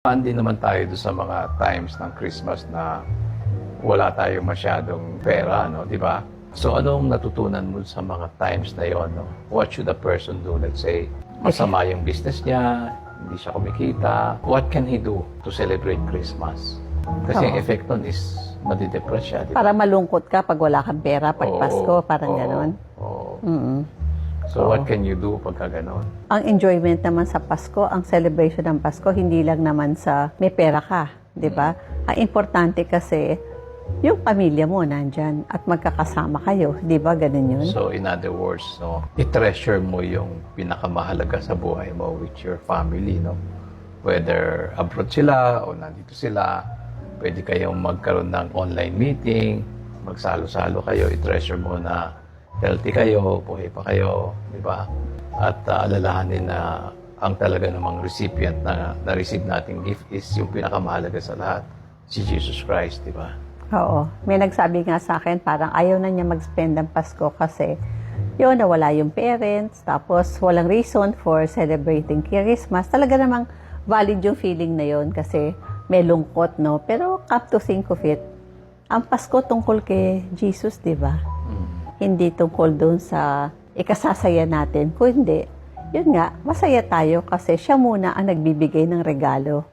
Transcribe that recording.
Din naman tayo doon sa mga times ng Christmas na wala tayong masyadong pera, no? Di ba? So, anong natutunan mo sa mga times na yon, no? What should a person do? Let's say, masama yung business niya, hindi siya kumikita. What can he do to celebrate Christmas? Kasi ang Oo. effect nun is madidepress siya, di ba? Para malungkot ka pag wala kang pera, pag Oo, Pasko, parang oo, ganon. oo. Mm. So, what can you do pagka ganon? Ang enjoyment naman sa Pasko, ang celebration ng Pasko, hindi lang naman sa may pera ka, di ba? Ang importante kasi, yung pamilya mo nandyan at magkakasama kayo, di ba? Ganun yun. So, in other words, no, i-treasure mo yung pinakamahalaga sa buhay mo with your family, no? Whether abroad sila o nandito sila, pwede kayong magkaroon ng online meeting, magsalo-salo kayo, i-treasure mo na healthy kayo, buhay pa kayo, di ba? At uh, alalahanin na ang talaga namang recipient na na-receive nating gift is yung pinakamahalaga sa lahat, si Jesus Christ, di ba? Oo. May nagsabi nga sa akin, parang ayaw na niya mag-spend ng Pasko kasi yun, nawala yung parents, tapos walang reason for celebrating Christmas. Talaga namang valid yung feeling na yun kasi may lungkot, no? Pero come to think of it, ang Pasko tungkol kay Jesus, di ba? Hindi tungkol doon sa ikasasaya natin. Kung hindi, yun nga, masaya tayo kasi siya muna ang nagbibigay ng regalo.